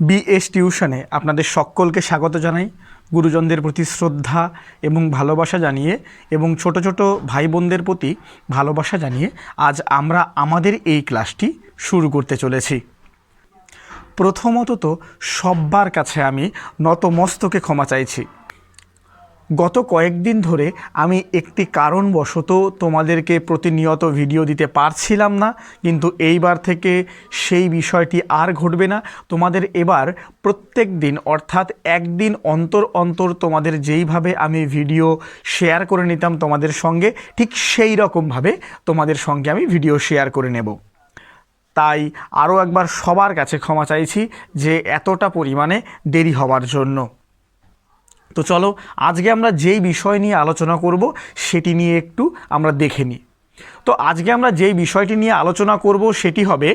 BS টিউশনে আপনাদের সকলকে স্বাগত জানাই। গুরুজনদের প্রতি শ্রদ্ধা এবং ভালোবাসা জানিয়ে এবং ছোট ছোট ভাই বোনদের প্রতি ভালোবাসা জানিয়ে আজ আমরা আমাদের এই ক্লাসটি শুরু করতে চলেছি। প্রথমত তো সব্বার কাছে আমি নতমস্তকে ক্ষমা চাইছি। গত কয়েকদিন ধরে আমি একটি কারণবশত তোমাদেরকে প্রতিনিয়ত ভিডিও দিতে পারছিলাম না, কিন্তু এইবার থেকে সেই বিষয়টি আর ঘটবে না। তোমাদের এবার প্রত্যেক দিন, অর্থাৎ একদিন অন্তর অন্তর তোমাদের যেইভাবে আমি ভিডিও শেয়ার করে নিতাম তোমাদের সঙ্গে, ঠিক সেই রকমভাবে তোমাদের সঙ্গে আমি ভিডিও শেয়ার করে নেব। তাই আরও একবার সবার কাছে ক্ষমা চাইছি যে এতটা পরিমাণে দেরি হওয়ার জন্য। তো চলো, আজকে আমরা যেই বিষয় নিয়ে আলোচনা করব সেটি নিয়ে একটু আমরা দেখে নিই। তো আজকে আমরা যেই বিষয়টি নিয়ে আলোচনা করব সেটি হবে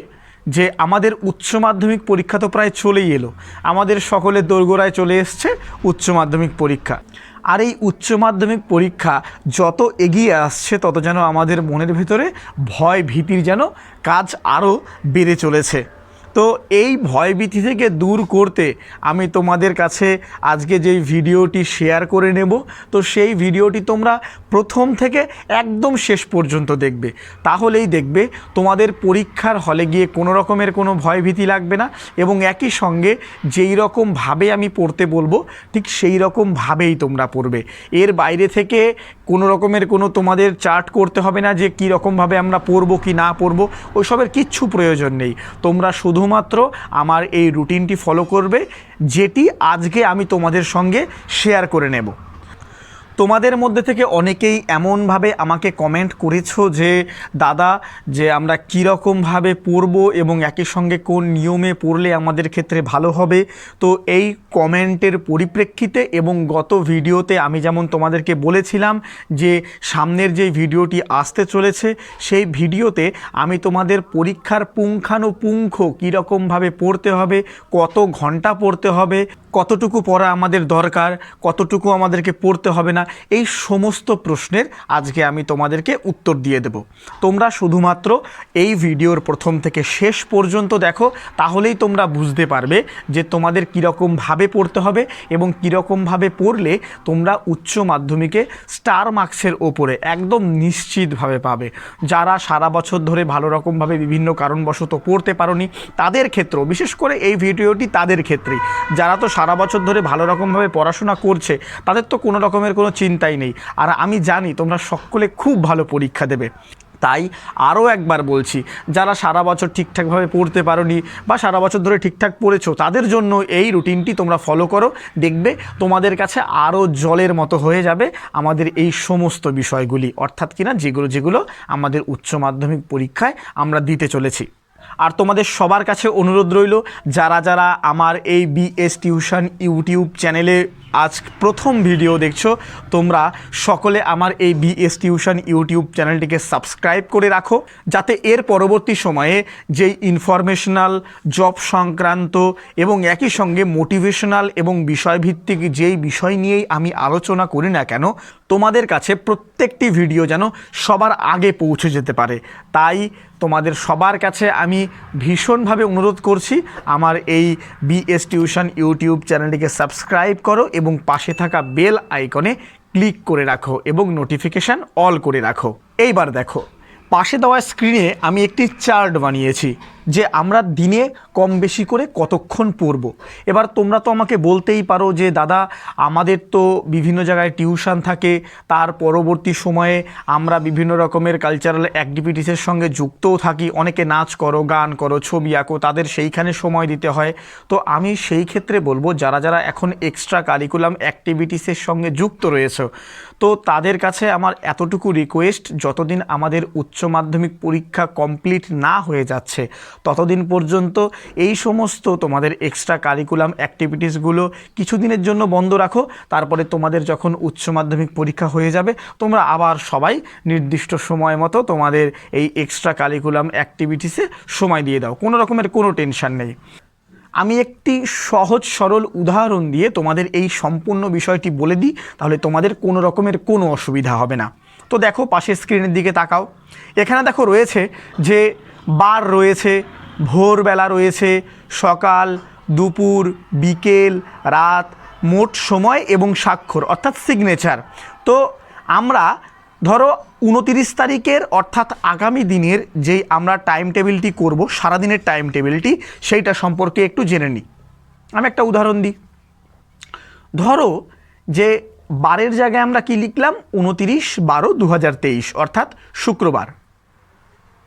যে আমাদের উচ্চ মাধ্যমিক পরীক্ষা তো প্রায় চলেই এলো। আমাদের সকলের দোরগোড়ায় চলে এসছে উচ্চ মাধ্যমিক পরীক্ষা। আর এই উচ্চ মাধ্যমিক পরীক্ষা যত এগিয়ে আসছে, তত যেন আমাদের মনের ভিতরে ভয় ভীতির যেন কাজ আরও বেড়ে চলেছে। তো এই ভয়ভীতি থেকে দূর করতে আমি তোমাদের কাছে আজকে যেই ভিডিওটি শেয়ার করে নেব, তো সেই ভিডিওটি তোমরা প্রথম থেকে একদম শেষ পর্যন্ত দেখবে। তাহলেই দেখবে তোমাদের পরীক্ষার হলে গিয়ে কোনো রকমের কোনো ভয়ভীতি লাগবে না এবং একই সঙ্গে যেই রকমভাবে আমি পড়তে বলব, ঠিক সেই রকমভাবেই তোমরা পড়বে। এর বাইরে থেকে কোনো রকমের কোনো তোমাদের চার্ট করতে হবে না যে কী রকমভাবে আমরা পড়ব কি না পড়ব, ওইসবের কিচ্ছু প্রয়োজন নেই। তোমরা শুধুমাত্র আমার এই রুটিনটি ফলো করবে যেটি আজকে আমি তোমাদের সঙ্গে শেয়ার করে নেব। তোমাদের মধ্যে থেকে অনেকেই এমনভাবে আমাকে কমেন্ট করেছ যে, দাদা, যে আমরা কীরকমভাবে পড়ব এবং একই সঙ্গে কোন নিয়মে পড়লে আমাদের ক্ষেত্রে ভালো হবে? তো এই কমেন্টের পরিপ্রেক্ষিতে এবং গত ভিডিওতে আমি যেমন তোমাদেরকে বলেছিলাম যে, সামনের যে ভিডিওটি আসতে চলেছে, সেই ভিডিওতে আমি তোমাদের পরীক্ষার পুঙ্খানুপুঙ্খ কীরকমভাবে পড়তে হবে, কত ঘণ্টা পড়তে হবে কতটুকু পড়া আমাদের দরকার, কতটুকু আমাদেরকে পড়তে হবে না, এই সমস্ত প্রশ্নের আজকে আমি তোমাদেরকে উত্তর দিয়ে দেব। তোমরা শুধুমাত্র এই ভিডিওর প্রথম থেকে শেষ পর্যন্ত দেখো, তাহলেই তোমরা বুঝতে পারবে যে তোমাদের কীরকমভাবে পড়তে হবে এবং কীরকমভাবে পড়লে তোমরা উচ্চ মাধ্যমিকে স্টার মার্কসের ওপরে একদম নিশ্চিতভাবে পাবে। যারা সারা বছর ধরে ভালো রকমভাবে বিভিন্ন কারণবশত পড়তে পারোনি, তাদের ক্ষেত্রেও, বিশেষ করে এই ভিডিওটি তাদের ক্ষেত্রেই, যারা তো সারা বছর ধরে ভালো রকমভাবে পড়াশোনা করছে, তাদের তো কোনো রকমের কোনো চিন্তাই নেই। আর আমি জানি তোমরা সকলে খুব ভালো পরীক্ষা দেবে। তাই আরও একবার বলছি, যারা সারা বছর ঠিকঠাকভাবে পড়তে পারোনি বা সারা বছর ধরে ঠিকঠাক পড়েছো, তাদের জন্য এই রুটিনটি তোমরা ফলো করো। দেখবে তোমাদের কাছে আরও জলের মতো হয়ে যাবে আমাদের এই সমস্ত বিষয়গুলি। অর্থাৎ কিনা যেগুলো যেগুলো আমাদের উচ্চ মাধ্যমিক পরীক্ষায় আমরা দিতে চলেছি। আর তোমাদের সবার কাছে অনুরোধ রইল, যারা যারা আমার এই বিএস টিউশন ইউটিউব চ্যানেলে আজ প্রথম ভিডিও দেখছ, তোমরা সকলে আমার এই বিএস টিউশন ইউটিউব চ্যানেলটিকে সাবস্ক্রাইব করে রাখো, যাতে এর পরবর্তী সময়ে যেই ইনফরমেশনাল জব সংক্রান্ত এবং একই সঙ্গে মোটিভেশনাল এবং বিষয়ভিত্তিক যেই বিষয় নিয়েই আমি আলোচনা করি না কেন, তোমাদের কাছে প্রত্যেকটি ভিডিও যেন সবার আগে পৌঁছে যেতে পারে। তাই তোমাদের সবার কাছে আমি ভীষণভাবে অনুরোধ করছি আমার এই বিএস টিউশন ইউটিউব চ্যানেলটিকে সাবস্ক্রাইব করো এবং পাশে থাকা বেল আইকনে ক্লিক করে রাখো এবং নোটিফিকেশান অল করে রাখো। এইবার দেখো, পাশে দেওয়া স্ক্রিনে আমি একটি চার্ট বানিয়েছি। যে আমরা দিনে কম বেশি করে কতক্ষণ পড়ব। এবার তোমরা তো আমাকে বলতেই পারো যে, দাদা, আমাদের তো বিভিন্ন জায়গায় টিউশন থাকে, তার পরবর্তী সময়ে আমরা বিভিন্ন রকমের কালচারাল অ্যাক্টিভিটিসের সঙ্গে যুক্তও থাকি। অনেকে নাচ করো, গান করো, ছবি আঁকো, তাদের সেইখানে সময় দিতে হয়। তো আমি সেই ক্ষেত্রে বলব, যারা যারা এখন এক্সট্রা কারিকুলাম অ্যাক্টিভিটিসের সঙ্গে যুক্ত রয়েছে, তো তাদের কাছে আমার এতটুকু রিকোয়েস্ট যতদিন আমাদের উচ্চ মাধ্যমিক পরীক্ষা কমপ্লিট না হয়ে যাচ্ছে ততদিন পর্যন্ত এই সমস্ত তোমাদের এক্সট্রা কারিকুলাম অ্যাক্টিভিটিসগুলো কিছুদিনের জন্য বন্ধ রাখো। তারপরে তোমাদের যখন উচ্চ মাধ্যমিক পরীক্ষা হয়ে যাবে, তোমরা আবার সবাই নির্দিষ্ট সময় মতো তোমাদের এই এক্সট্রা কারিকুলাম অ্যাক্টিভিটিসে সময় দিয়ে দাও। কোনো রকমের কোনো টেনশন নেই। আমি একটি সহজ সরল উদাহরণ দিয়ে তোমাদের এই সম্পূর্ণ বিষয়টি বলে দিই, তাহলে তোমাদের কোনো রকমের কোনো অসুবিধা হবে না। তো দেখো, পাশের স্ক্রিনের দিকে তাকাও। এখানে দেখো রয়েছে যে বার রয়েছে, ভোরবেলা রয়েছে, সকাল, দুপুর, বিকেল, রাত, মোট সময় এবং স্বাক্ষর, অর্থাৎ সিগনেচার তো আমরা ধরো উনতিরিশ তারিখের অর্থাৎ আগামী দিনের যেই আমরা টাইম টেবিলটি করব, সারাদিনের টাইম টেবিলটি সেইটা সম্পর্কে একটু জেনে নিই। আমি একটা উদাহরণ দিই। ধরো যে বারের জায়গায় আমরা কি লিখলাম? উনতিরিশ বারো দু অর্থাৎ শুক্রবার।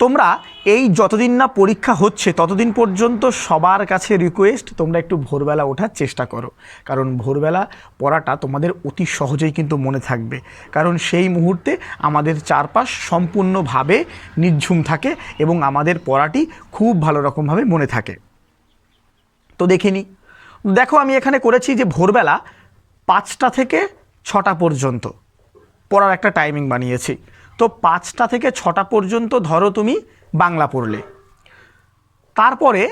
তোমরা এই যতদিন না পরীক্ষা হচ্ছে, ততদিন পর্যন্ত সবার কাছে রিকোয়েস্ট তোমরা একটু ভোরবেলা ওঠার চেষ্টা করো। কারণ ভোরবেলা পড়াটা তোমাদের অতি সহজেই কিন্তু মনে থাকবে। কারণ সেই মুহূর্তে আমাদের চারপাশ সম্পূর্ণভাবে নির্ঝুম থাকে এবং আমাদের পড়াটি খুব ভালো রকমভাবে মনে থাকে। তো দেখে নিই দেখো, আমি এখানে করেছি যে ভোরবেলা পাঁচটা থেকে ছটা পর্যন্ত পড়ার একটা টাইমিং বানিয়েছি। তো পাঁচটা থেকে ছটা পর্যন্ত ধরো তুমি বাংলা পড়লে। তারপরে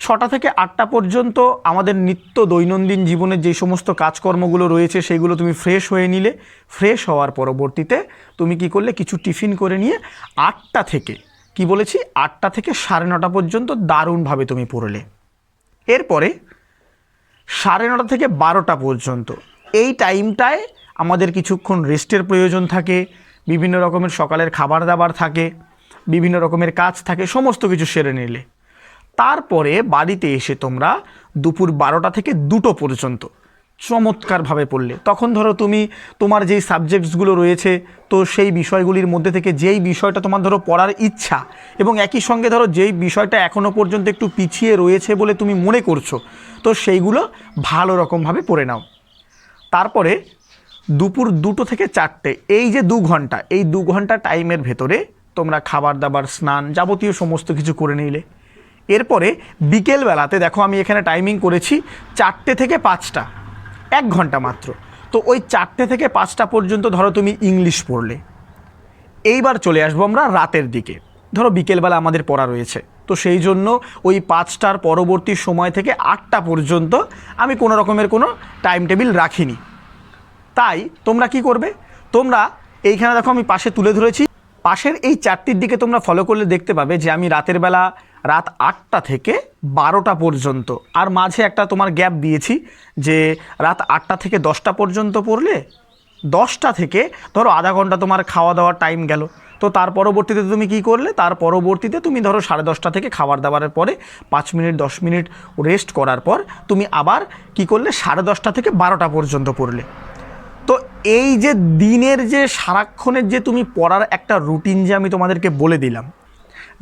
ছটা থেকে আটটা পর্যন্ত আমাদের নিত্য দৈনন্দিন জীবনের যে সমস্ত কাজকর্মগুলো রয়েছে সেগুলো তুমি ফ্রেশ হয়ে নিলে। ফ্রেশ হওয়ার পরবর্তীতে তুমি কি করলে? কিছু টিফিন করে নিয়ে আটটা থেকে, কি বলেছি? আটটা থেকে সাড়ে নটা পর্যন্ত দারুণভাবে তুমি পড়লে। এরপরে সাড়ে নটা থেকে বারোটা পর্যন্ত, এই টাইমটায় আমাদের কিছুক্ষণ রেস্টের প্রয়োজন থাকে। বিভিন্ন রকমের সকালের খাবার দাবার থাকে, বিভিন্ন রকমের কাজ থাকে, সমস্ত কিছু সেরে নিলে। তারপরে বাড়িতে এসে তোমরা দুপুর বারোটা থেকে দুটো পর্যন্ত চমৎকারভাবে পড়লে। তখন ধরো তুমি, তোমার যেই সাবজেক্টসগুলো রয়েছে, তো সেই বিষয়গুলির মধ্যে থেকে যেই বিষয়টা তোমার ধরো পড়ার ইচ্ছা এবং একই সঙ্গে ধরো যেই বিষয়টা এখনও পর্যন্ত একটু পিছিয়ে রয়েছে বলে তুমি মনে করছ, তো সেইগুলো ভালো রকমভাবে পড়ে নাও। তারপরে দুপুর দুটো থেকে চারটে, এই যে দু ঘণ্টা, এই দু ঘণ্টা টাইমের ভেতরে তোমরা খাবার দাবার স্নান যাবতীয় সমস্ত কিছু করে নিলে। এরপরে বিকেলবেলাতে দেখো আমি এখানে টাইমিং করেছি চারটে থেকে পাঁচটা, এক ঘণ্টা মাত্র। তো ওই চারটে থেকে পাঁচটা পর্যন্ত ধরো তুমি ইংলিশ পড়লে। এইবার চলে আসব আমরা রাতের দিকে। ধরো বিকেলবেলা আমাদের পড়া রয়েছে। তো সেই জন্য ওই পাঁচটার পরবর্তী সময় থেকে আটটা পর্যন্ত আমি কোনো রকমের কোনো টাইম টেবিল রাখিনি। তাই তোমরা কি করবে? তোমরা এইখানে দেখো আমি পাশে তুলে ধরেছি। পাশের এই চারটির দিকে তোমরা ফলো করলে দেখতে পাবে যে আমি রাতের বেলা রাত আটটা থেকে বারোটা পর্যন্ত আর মাঝে একটা তোমার গ্যাপ দিয়েছি যে রাত আটটা থেকে দশটা পর্যন্ত পড়লে দশটা থেকে ধরো আধা ঘণ্টা তোমার খাওয়া দাওয়ার টাইম গেল। তো তার পরবর্তীতে তুমি কি করলে? তার পরবর্তীতে তুমি ধরো সাড়ে দশটা থেকে খাবার দাবারের পরে পাঁচ মিনিট, দশ মিনিট রেস্ট করার পর তুমি আবার কি করলে? সাড়ে দশটা থেকে বারোটা পর্যন্ত পড়লে। এই যে দিনের যে সারাক্ষণের যে তুমি পড়ার একটা রুটিন যে আমি তোমাদেরকে বলে দিলাম,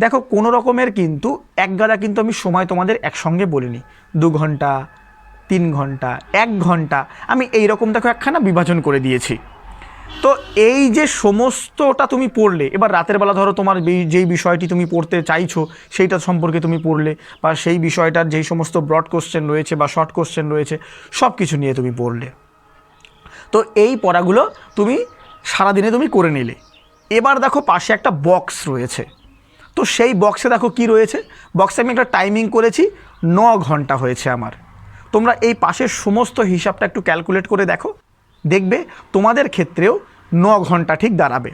দেখো কোনো রকমের কিন্তু এক গাদা কিন্তু আমি সময় তোমাদের একসঙ্গে বলিনি। দু ঘণ্টা, তিন ঘণ্টা, এক ঘণ্টা, আমি এই রকম দেখো একখানা বিভাজন করে দিয়েছি। তো এই যে সমস্তটা তুমি পড়লে, এবার রাতের বেলা ধরো তোমার যেই বিষয়টি তুমি পড়তে চাইছো, সেইটা সম্পর্কে তুমি পড়লে বা সেই বিষয়টার যেই সমস্ত ব্রড কোশ্চেন রয়েছে বা শর্ট কোশ্চেন রয়েছে সব কিছু নিয়ে তুমি পড়লে। তো এই পড়াগুলো তুমি সারাদিনে তুমি করে নিলে। এবার দেখো পাশে একটা বক্স রয়েছে। তো সেই বক্সে দেখো কি রয়েছে? বক্সে আমি একটা টাইমিং করেছি, ন ঘণ্টা হয়েছে আমার। তোমরা এই পাশের সমস্ত হিসাবটা একটু ক্যালকুলেট করে দেখো। দেখবে তোমাদের ক্ষেত্রেও ন ঘণ্টা ঠিক দাঁড়াবে।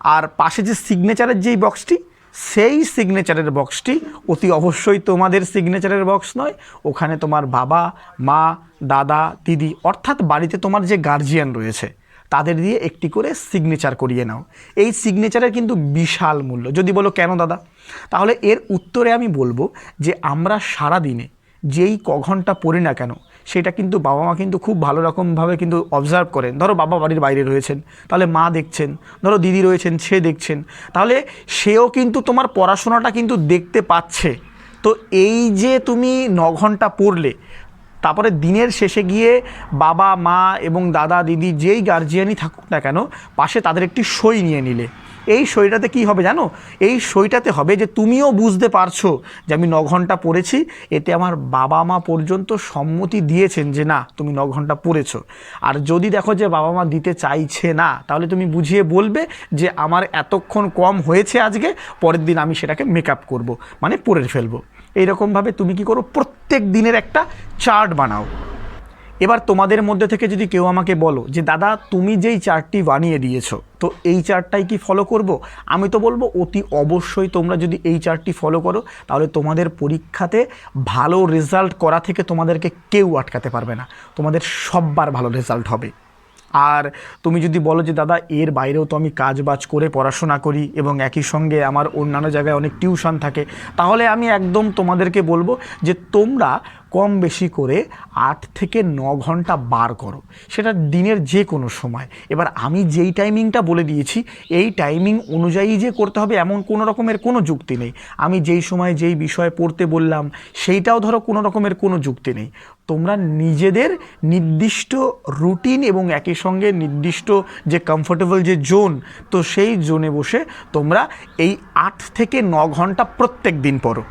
আর পাশে যে সিগনেচারের যেই বক্সটি সেই সিগনেচারের বক্সটি অতি অবশ্যই তোমাদের সিগনেচারের বক্স নয়। ওখানে তোমার বাবা, মা, দাদা, দিদি, অর্থাৎ বাড়িতে তোমার যে গার্জিয়ান রয়েছে, তাদের দিয়ে একটি করে সিগনেচার করিয়ে নাও। এই সিগনেচারের কিন্তু বিশাল মূল্য। যদি বলো কেন দাদা? তাহলে এর উত্তরে আমি বলব যে আমরা সারা দিনে যেই ক ঘণ্টা পড়ি না কেন সেটা কিন্তু বাবা মা কিন্তু খুব ভালো রকমভাবে কিন্তু অবজার্ভ করেন। ধরো বাবা বাড়ির বাইরে রয়েছেন, তাহলে মা দেখছেন, ধরো দিদি রয়েছেন, সে দেখছেন, তাহলে সেও কিন্তু তোমার পড়াশোনাটা কিন্তু দেখতে পাচ্ছে। তো এই যে তুমি ন ঘণ্টা পড়লে, তারপরে দিনের শেষে গিয়ে বাবা, মা এবং দাদা, দিদি যেই গার্জিয়ানই থাকুক না কেন, পাশে তাদের একটি সই নিয়ে নিলে। এই সইটাতে কি হবে জানো? এই সইটাতে হবে যে তুমিও বুঝতে পারছ যে আমি ন ঘণ্টা পড়েছি, এতে আমার বাবা মা পর্যন্ত সম্মতি দিয়েছেন যে না, তুমি ন ঘণ্টা পড়েছো। আর যদি দেখো যে বাবা মা দিতে চাইছে না, তাহলে তুমি বুঝিয়ে বলবে যে আমার এতক্ষণ কম হয়েছে আজকে, পরের দিন আমি সেটাকে মেক আপ করব মানে পড়ে ফেলব। এইরকমভাবে তুমি কি করো? প্রত্যেক দিনের একটা চার্ট বানাও। এবার তোমাদের মধ্যে থেকে যদি কেউ আমাকে বলো যে, দাদা, তুমি যেই চার্টটি বানিয়ে দিয়েছ, তো এই চার্টটাই কি ফলো করব? আমি তো বলব, অতি অবশ্যই তোমরা যদি এই চার্টটি ফলো করো, তাহলে তোমাদের পরীক্ষাতে ভালো রেজাল্ট করা থেকে তোমাদেরকে কেউ আটকাতে পারবে না। তোমাদের সববার ভালো রেজাল্ট হবে। আর তুমি যদি বলো যে, দাদা, এর বাইরেও তো আমি কাজ বাজ করে পড়াশোনা করি এবং একই সঙ্গে আমার অন্যান্য জায়গায় অনেক টিউশন থাকে, তাহলে আমি একদম তোমাদেরকে বলব যে, তোমরা কম বেশি করে আট থেকে ন ঘণ্টা বার করো। সেটা দিনের যে কোনো সময়। এবার আমি যেই টাইমিংটা বলে দিয়েছি, এই টাইমিং অনুযায়ী যে করতে হবে এমন কোনো রকমের কোনো যুক্তি নেই। আমি যেই সময় যেই বিষয়ে পড়তে বললাম, সেইটাও ধরো কোনো রকমের কোনো যুক্তি নেই। তোমরা নিজেদের নির্দিষ্ট রুটিন এবং একই সঙ্গে নির্দিষ্ট যে কমফোর্টেবল যে জোন তো সেই জোনে বসে তোমরা এই আট থেকে ন ঘণ্টা প্রত্যেক দিন পড়ো।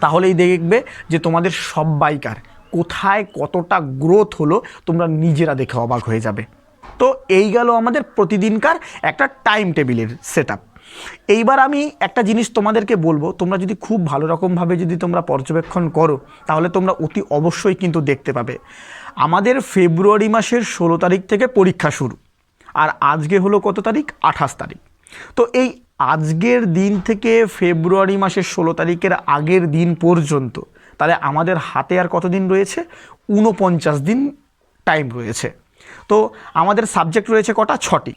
তাহলেই দেখবে যে তোমাদের সব্বাইকার কোথায় কতটা গ্রোথ হলো, তোমরা নিজেরা দেখে অবাক হয়ে যাবে। তো এই গেল আমাদের প্রতিদিনকার একটা টাইম টেবিলের সেট এইবার আমি একটা জিনিস তোমাদেরকে বলব, তোমরা যদি খুব ভালো রকমভাবে যদি তোমরা পর্যবেক্ষণ করো, তাহলে তোমরা অতি অবশ্যই কিন্তু দেখতে পাবে। আমাদের ফেব্রুয়ারি মাসের ষোলো তারিখ থেকে পরীক্ষা শুরু, আর আজকে হলো কত তারিখ? আঠাশ তারিখ। তো এই আজকের দিন থেকে ফেব্রুয়ারি মাসের ষোলো তারিখের আগের দিন পর্যন্ত, তাহলে আমাদের হাতে আর কত দিন রয়েছে? ঊনপঞ্চাশ দিন টাইম রয়েছে। তো আমাদের সাবজেক্ট রয়েছে কটা? ছটি।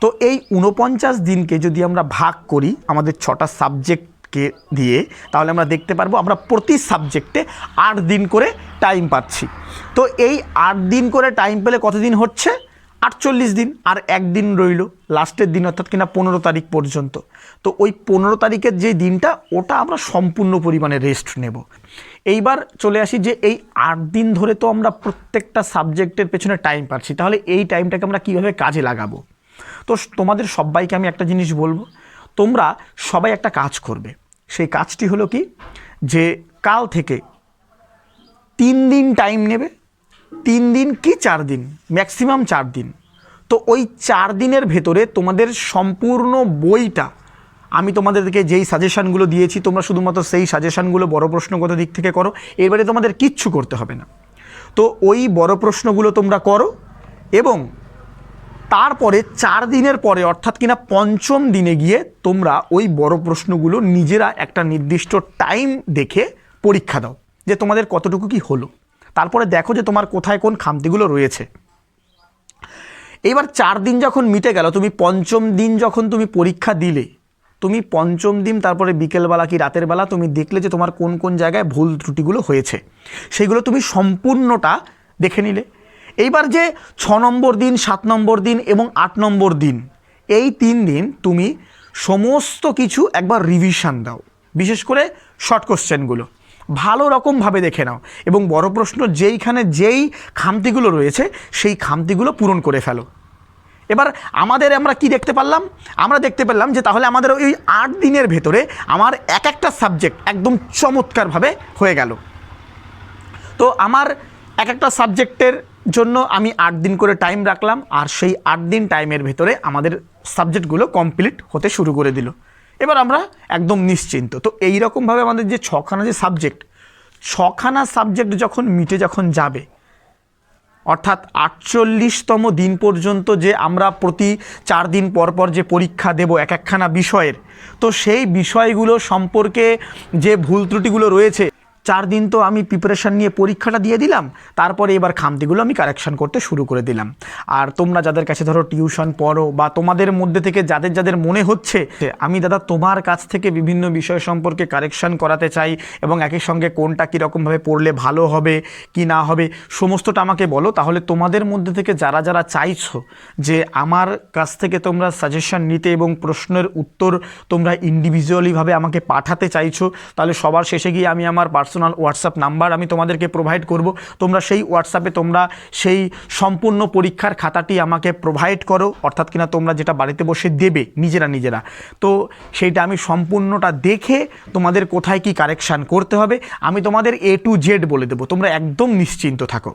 তো এই ঊনপঞ্চাশ দিনকে যদি আমরা ভাগ করি আমাদের ছটা সাবজেক্টকে দিয়ে, তাহলে আমরা দেখতে পারব আমরা প্রতি সাবজেক্টে আট দিন করে টাইম পাচ্ছি। তো এই আট দিন করে টাইম পেলে কতদিন হচ্ছে? আটচল্লিশ দিন আর একদিন রইল লাস্টের দিন, অর্থাৎ কিনা পনেরো তারিখ পর্যন্ত। তো ওই পনেরো তারিখের যে দিনটা, ওটা আমরা সম্পূর্ণ পরিমাণে রেস্ট নেব। এইবার চলে আসি যে এই আট দিন ধরে তো আমরা প্রত্যেকটা সাবজেক্টের পেছনে টাইম পাচ্ছি। তাহলে এই টাইমটাকে আমরা কীভাবে কাজে লাগাবো? তো তোমাদের সবাইকে আমি একটা জিনিস বলব। তোমরা সবাই একটা কাজ করবে। সেই কাজটি হলো কি? যে কাল থেকে তিন দিন টাইম নেবে তিন দিন কি চার দিন? ম্যাক্সিমাম চার দিন। তো ওই চার দিনের ভেতরে তোমাদের সম্পূর্ণ বইটা আমি তোমাদেরকে যেই সাজেশানগুলো দিয়েছি, তোমরা শুধুমাত্র সেই সাজেশানগুলো বড় প্রশ্নগত দিক থেকে করো, এবারে তোমাদের কিচ্ছু করতে হবে না। তো ওই বড় প্রশ্নগুলো তোমরা করো এবং তারপরে চার দিনের পরে, অর্থাৎ কিনা পঞ্চম দিনে গিয়ে তোমরা ওই বড় প্রশ্নগুলো নিজেরা একটা নির্দিষ্ট টাইম দেখে পরীক্ষা দাও যে তোমাদের কতটুকু কি হলো। তারপরে দেখো যে তোমার কোথায় কোন খামতিগুলো রয়েছে। এবার চার দিন যখন মিটে গেল, তুমি পঞ্চম দিন যখন তুমি পরীক্ষা দিলে, তুমি পঞ্চম দিন তারপরে বিকেলবেলা কি রাতের বেলা তুমি দেখলে যে তোমার কোন কোন জায়গায় ভুল ত্রুটিগুলো হয়েছে। সেগুলো তুমি সম্পূর্ণটা দেখে নিলে। এইবার যে ছ নম্বর দিন, সাত নম্বর দিন এবং আট নম্বর দিন, এই তিন দিন তুমি সমস্ত কিছু একবার রিভিশন দাও। বিশেষ করে শর্ট কোশ্চেনগুলো ভালো রকমভাবে দেখে নাও। এবং বড় প্রশ্ন, যেইখানে যেই খামতিগুলো রয়েছে, সেই খামতিগুলো পূরণ করে ফেলো। এবার আমাদের আমরা কি দেখতে পারলাম? আমরা দেখতে পেলাম যে তাহলে আমাদের ওই আট দিনের ভেতরে আমার এক একটা সাবজেক্ট একদম চমৎকারভাবে হয়ে গেল। তো আমার এক একটা সাবজেক্টের জন্য আমি আট দিন করে টাইম রাখলাম, আর সেই আট দিন টাইমের ভেতরে আমাদের সাবজেক্টগুলো কমপ্লিট হতে শুরু করে দিল। এবার আমরা একদম নিশ্চিন্ত। তো এই রকমভাবে আমাদের যে ছখানা যে সাবজেক্ট ছখানা সাবজেক্ট যখন মিটে যখন যাবে, অর্থাৎ আটচল্লিশতম দিন পর্যন্ত যে আমরা প্রতি চার দিন পর পর যে পরীক্ষা দেব এক একখানা বিষয়ের, তো সেই বিষয়গুলো সম্পর্কে যে ভুল ত্রুটিগুলো রয়েছে চার দিন তো আমি প্রিপারেশান নিয়ে পরীক্ষাটা দিয়ে দিলাম, তারপরে এবার খামতিগুলো আমি কারেকশান করতে শুরু করে দিলাম। আর তোমরা যাদের কাছে ধরো টিউশন পড়ো বা তোমাদের মধ্যে থেকে যাদের যাদের মনে হচ্ছে আমি দাদা তোমার কাছ থেকে বিভিন্ন বিষয় সম্পর্কে কারেকশান করাতে চাই এবং একই সঙ্গে কোনটা কীরকমভাবে পড়লে ভালো হবে, কি না হবে, সমস্তটা আমাকে বলো, তাহলে তোমাদের মধ্যে থেকে যারা যারা চাইছো যে আমার কাছ থেকে তোমরা সাজেশন নিতে এবং প্রশ্নের উত্তর তোমরা ইন্ডিভিজুয়ালিভাবে আমাকে পাঠাতে চাইছো, তাহলে সবার শেষে গিয়ে আমি আমার পার্সোনাল হোয়াটসঅ্যাপ নাম্বার আমি তোমাদেরকে প্রোভাইড করব। তোমরা সেই হোয়াটসঅ্যাপে তোমরা সেই সম্পূর্ণ পরীক্ষার খাতাটি আমাকে প্রোভাইড করো। অর্থাৎ কিনা তোমরা যেটা বাড়িতে বসে দেবে নিজেরা নিজেরা। তো সেইটা আমি সম্পূর্ণটা দেখে তোমাদের কোথায় কি কারেকশান করতে হবে, আমি তোমাদের এ টু জেড বলে দেবো। তোমরা একদম নিশ্চিন্ত থাকো।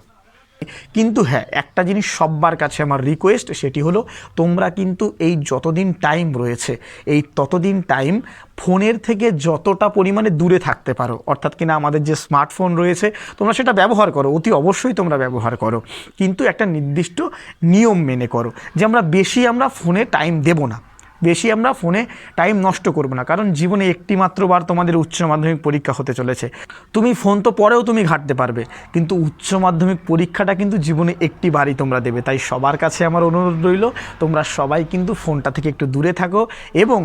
কিন্তু হ্যাঁ একটা জিনিস সব্বার কাছে আমার রিকোয়েস্ট সেটি হলো, তোমরা কিন্তু এই যতদিন টাইম রয়েছে, এই ততদিন টাইম ফোনের থেকে যতটা পরিমাণে দূরে থাকতে পারো, অর্থাৎ কিনা আমাদের যে স্মার্টফোন রয়েছে, তোমরা সেটা ব্যবহার করো, অতি অবশ্যই তোমরা ব্যবহার করো। কিন্তু একটা নির্দিষ্ট নিয়ম মেনে করো যে আমরা বেশি আমরা ফোনে টাইম দেব না। বেশি আমরা ফোনে টাইম নষ্ট করব না। কারণ জীবনে একটি মাত্র বার তোমাদের উচ্চ মাধ্যমিক পরীক্ষা হতে চলেছে। তুমি ফোন তো পরেও তুমি ঘাটতে পারবে, কিন্তু উচ্চ মাধ্যমিক পরীক্ষাটা কিন্তু জীবনে একটি বারই তোমরা দেবে। তাই সবার কাছে আমার অনুরোধ রইল, তোমরা সবাই কিন্তু ফোনটা থেকে একটু দূরে থাকো এবং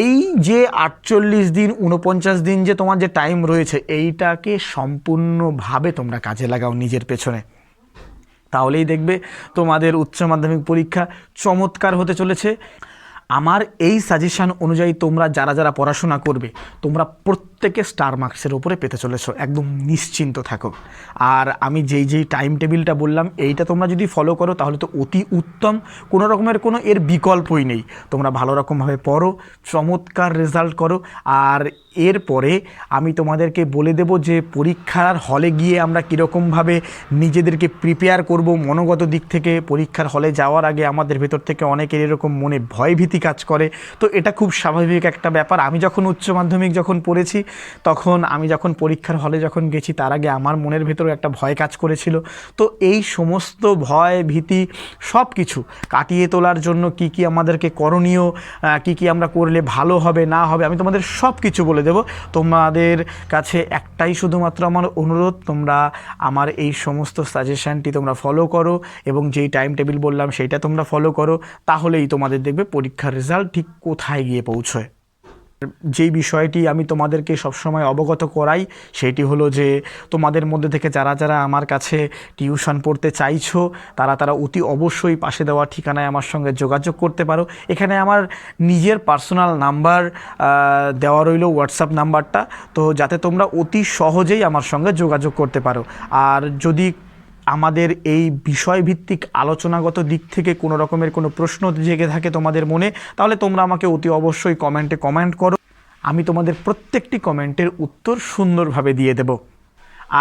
এই যে আটচল্লিশ দিন উনপঞ্চাশ দিন যে তোমার যে টাইম রয়েছে, এইটাকে সম্পূর্ণভাবে তোমরা কাজে লাগাও নিজের পেছনে। তাহলেই দেখবে তোমাদের উচ্চ মাধ্যমিক পরীক্ষা চমৎকার হতে চলেছে। আমার এই সাজেশান অনুযায়ী তোমরা যারা যারা পড়াশোনা করবে তোমরা প্রত্যেকে স্টার মার্কসের উপরে পেতে চলেছো, একদম নিশ্চিন্ত থাকো। আর আমি যেই যেই টাইম টেবিলটা বললাম, এইটা তোমরা যদি ফলো করো, তাহলে তো অতি উত্তম। কোনো রকমের কোনো এর বিকল্পই নেই। তোমরা ভালো রকমভাবে পড়ো, চমৎকার রেজাল্ট করো। আর এরপরে আমি তোমাদেরকে বলে দেব যে, পরীক্ষার হলে গিয়ে আমরা কীরকমভাবে নিজেদেরকে প্রিপেয়ার করব মনোগত দিক থেকে। পরীক্ষার হলে যাওয়ার আগে আমাদের ভেতর থেকে অনেকের এরকম মনে ভয়ভীতি কাজ করে। তো এটা খুব স্বাভাবিক একটা ব্যাপার। আমি যখন উচ্চ মাধ্যমিক যখন পড়েছি তখন আমি যখন পরীক্ষার হলে যখন গেছি, তার আগে আমার মনের ভেতরে একটা ভয় কাজ করেছিল। তো এই সমস্ত ভয়, ভীতি সব কিছু কাটিয়ে তোলার জন্য কি কি আমাদেরকে করণীয় কি কি আমরা করলে ভালো হবে, না হবে, আমি তোমাদের সব কিছু বলে দেব। তোমাদের কাছে একটাই শুধুমাত্র আমার অনুরোধ, তোমরা আমার এই সমস্ত সাজেশানটি তোমরা ফলো করো এবং যেই টাইম টেবিল বললাম, সেইটা তোমরা ফলো করো, তাহলেই তোমাদের দেখবে পরীক্ষার রেজাল্ট ঠিক কোথায় গিয়ে পৌঁছয়। যেই বিষয়টি আমি তোমাদেরকে সবসময় অবগত করাই, সেটি হলো যে তোমাদের মধ্যে থেকে যারা যারা আমার কাছে টিউশন পড়তে চাইছো, তারা তারা অতি অবশ্যই পাশে দেওয়া ঠিকানায় আমার সঙ্গে যোগাযোগ করতে পারো। এখানে আমার নিজের পার্সোনাল নাম্বার দেওয়া রইল হোয়াটসঅ্যাপ নাম্বারটা। তো যাতে তোমরা অতি সহজেই আমার সঙ্গে যোগাযোগ করতে পারো। আর যদি আমাদের এই বিষয়ভিত্তিক আলোচনাগত দিক থেকে কোনো রকমের কোনো প্রশ্ন জেগে থাকে তোমাদের মনে, তাহলে তোমরা আমাকে অতি অবশ্যই কমেন্টে কমেন্ট করো। আমি তোমাদের প্রত্যেকটি কমেন্টের উত্তর সুন্দরভাবে দিয়ে দেব।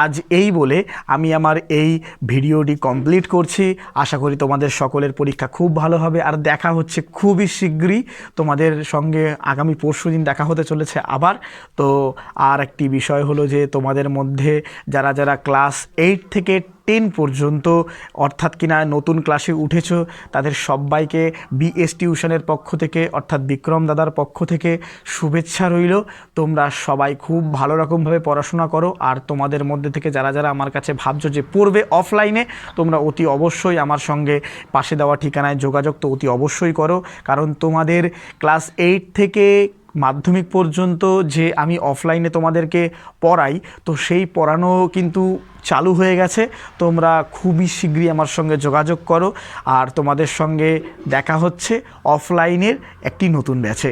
আজ এই বলে আমি আমার এই ভিডিওটি কমপ্লিট করছি। আশা করি তোমাদের সকলের পরীক্ষা খুব ভালো হবে। আর দেখা হচ্ছে খুবই শীঘ্রই। তোমাদের সঙ্গে আগামী পরশু দিন দেখা হতে চলেছে আবার। তো আর একটি বিষয় হলো যে তোমাদের মধ্যে যারা যারা ক্লাস এইট থেকে টেন পর্যন্ত, অর্থাৎ কিনা নতুন ক্লাসে উঠেছ, তাদের সবাইকে বিএস টিউশনের পক্ষ থেকে, অর্থাৎ বিক্রম দাদার পক্ষ থেকে শুভেচ্ছা রইল। তোমরা সবাই খুব ভালো রকমভাবে পড়াশোনা করো, আর তোমাদের মধ্যে থেকে যারা যারা আমার কাছে ভাবছ যে পড়বে অফলাইনে তোমরা অতি অবশ্যই আমার সঙ্গে পাশে দেওয়া ঠিকানায় যোগাযোগ তো অতি অবশ্যই করো। কারণ তোমাদের ক্লাস এইট থেকে মাধ্যমিক পর্যন্ত যে আমি অফলাইনে তোমাদেরকে পড়াই, তো সেই পড়ানো কিন্তু চালু হয়ে গেছে। তোমরা খুবই শীঘ্রই আমার সঙ্গে যোগাযোগ করো। আর তোমাদের সঙ্গে দেখা হচ্ছে অফলাইনের একটি নতুন ব্যাচে।